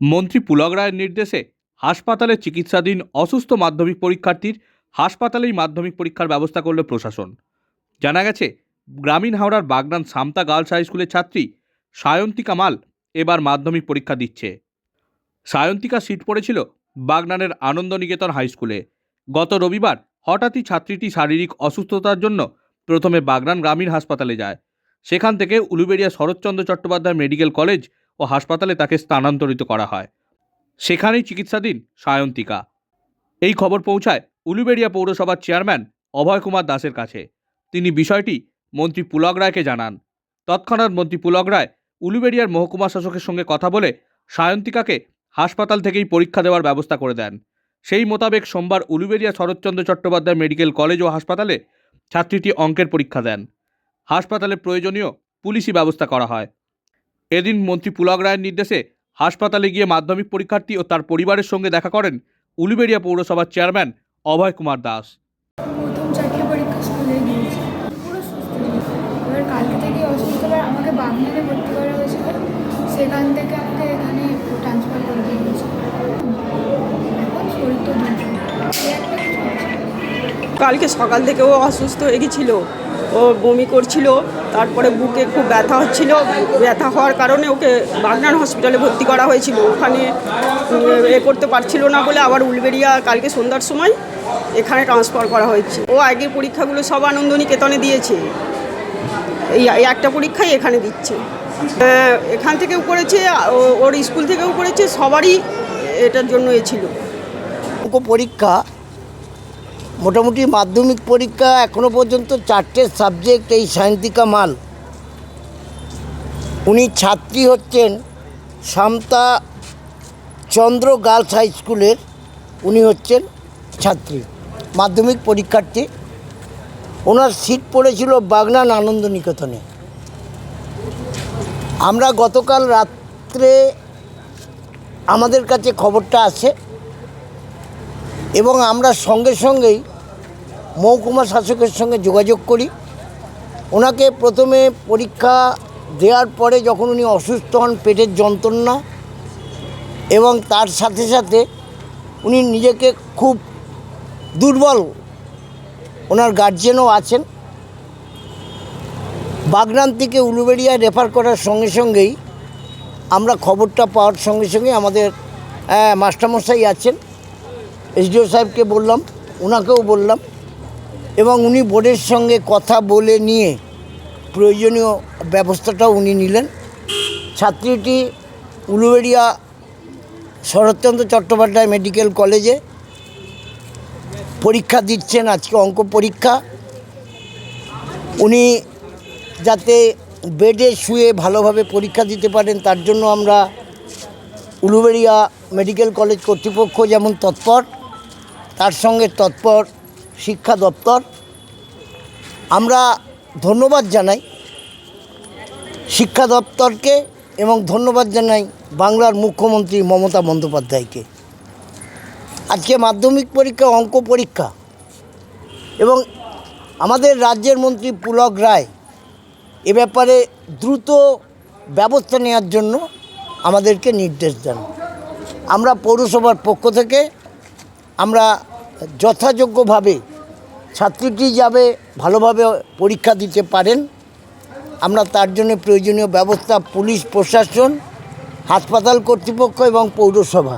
মন্ত্রী পুলক রায়ের নির্দেশে হাসপাতালে চিকিৎসাধীন অসুস্থ মাধ্যমিক পরীক্ষার্থীর হাসপাতালেই মাধ্যমিক পরীক্ষার ব্যবস্থা করল প্রশাসন। জানা গেছে, গ্রামীণ হাওড়ার বাগনান সামতা গার্লস হাই স্কুলের ছাত্রী সায়ন্তিকা মাল এবার মাধ্যমিক পরীক্ষা দিচ্ছে। সায়ন্তিকা সিট পড়েছিল বাগনানের আনন্দনিকেতন হাই স্কুলে। গত রবিবার হঠাৎই ছাত্রীটি শারীরিক অসুস্থতার জন্য প্রথমে বাগনান গ্রামীণ হাসপাতালে যায়। সেখান থেকে উলুবেড়িয়া শরৎচন্দ্র চট্টোপাধ্যায় মেডিকেল কলেজ ও হাসপাতালে তাকে স্থানান্তরিত করা হয়। সেখানেই চিকিৎসাধীন সায়ন্তিকা। এই খবর পৌঁছায় উলুবেড়িয়া পৌরসভার চেয়ারম্যান অভয় কুমার দাসের কাছে। তিনি বিষয়টি মন্ত্রী পুলক রায়কে জানান। তৎক্ষণাৎ মন্ত্রী পুলক রায় উলুবেড়িয়ার মহকুমা শাসকের সঙ্গে কথা বলে সায়ন্তিকাকে হাসপাতাল থেকেই পরীক্ষা দেওয়ার ব্যবস্থা করে দেন। সেই মোতাবেক সোমবার উলুবেড়িয়া শরৎচন্দ্র চট্টোপাধ্যায় মেডিকেল কলেজ ও হাসপাতালে ছাত্রীটি অঙ্কের পরীক্ষা দেন। হাসপাতালে প্রয়োজনীয় পুলিশি ব্যবস্থা করা হয়। এদিন মন্ত্রী পুলক রায়ের নির্দেশে হাসপাতালে গিয়ে মাধ্যমিক পরীক্ষার্থী ও তার পরিবারের সঙ্গে দেখা করেন উলুবেড়িয়া পৌরসভার চেয়ারম্যান অভয় কুমার দাস। কালকে সেখান থেকে আমাকে এখানে ট্রান্সফার করে এখন শরীর তো সকাল থেকে ও অসুস্থ হয়ে গেছিল। ও বমি করছিল, তারপরে বুকে খুব ব্যথা হচ্ছিল। ব্যথা হওয়ার কারণে ওকে বাগনান হসপিটালে ভর্তি করা হয়েছিল। ওখানে এ করতে পারছিল না বলে আবার উলবেড়িয়া কালকে সন্ধ্যার সময় এখানে ট্রান্সফার করা হয়েছে। ও আগের পরীক্ষাগুলো সব আনন্দ নিকেতনে দিয়েছে। এই একটা পরীক্ষাই এখানে দিচ্ছে। এখান থেকেও করেছে ওর স্কুল থেকেও করেছে, সবারই এটার জন্য এ ছিল। পরীক্ষা মোটামুটি মাধ্যমিক পরীক্ষা এখনও পর্যন্ত চারটে সাবজেক্ট এই সায়ন্তিকা মাল। উনি ছাত্রী হচ্ছেন সামতা চন্দ্র গার্লস হাই স্কুলের উনি হচ্ছেন ছাত্রী, মাধ্যমিক পরীক্ষার্থী। ওনার সিট পড়েছিল বাগনান আনন্দ নিকেতনে আমরা গতকাল রাত্রে আমাদের কাছে খবরটা আসে এবং আমরা সঙ্গে সঙ্গেই মহকুমা শাসকের সঙ্গে যোগাযোগ করি। ওনাকে প্রথমে পরীক্ষা দেওয়ার পরে যখন উনি অসুস্থ হন, পেটের যন্ত্রণা এবং তার সাথে সাথে উনি নিজেকে খুব দুর্বল ওনার গার্জেনও আছেন। বাগনান থেকে উলুবেড়িয়ায় রেফার করার সঙ্গে সঙ্গেই আমরা খবরটা পাওয়ার সঙ্গে সঙ্গে আমাদের মাস্টারমশাই আছেন। এসডিও সাহেবকে বললাম ওনাকেও বললাম এবং উনি বোর্ডের সঙ্গে কথা বলে নিয়ে প্রয়োজনীয় ব্যবস্থাটাও উনি নিলেন। ছাত্রীটি উলুবেড়িয়া শরৎচন্দ্র চট্টোপাধ্যায় মেডিকেল কলেজে পরীক্ষা দিচ্ছেন, আজকে অঙ্ক পরীক্ষা। উনি যাতে বেডে শুয়ে ভালোভাবে পরীক্ষা দিতে পারেন, তার জন্য আমরা উলুবেড়িয়া মেডিকেল কলেজ কর্তৃপক্ষ যেমন তৎপর তার সঙ্গে তৎপর শিক্ষা দপ্তর। আমরা ধন্যবাদ জানাই শিক্ষা দপ্তরকে এবং ধন্যবাদ জানাই বাংলার মুখ্যমন্ত্রী মমতা বন্দ্যোপাধ্যায়কে। আজকে মাধ্যমিক পরীক্ষা, অঙ্ক পরীক্ষা এবং আমাদের রাজ্যের মন্ত্রী পুলক রায় এ ব্যাপারে দ্রুত ব্যবস্থা নেওয়ার জন্য আমাদেরকে নির্দেশ দেন। আমরা পৌরসভার পক্ষ থেকে আমরা যথাযোগ্যভাবে ছাত্রীটি যাবে, ভালোভাবে পরীক্ষা দিতে পারেন। আমরা তার জন্য প্রয়োজনীয় ব্যবস্থা পুলিশ, প্রশাসন, হাসপাতাল কর্তৃপক্ষ এবং পৌরসভা।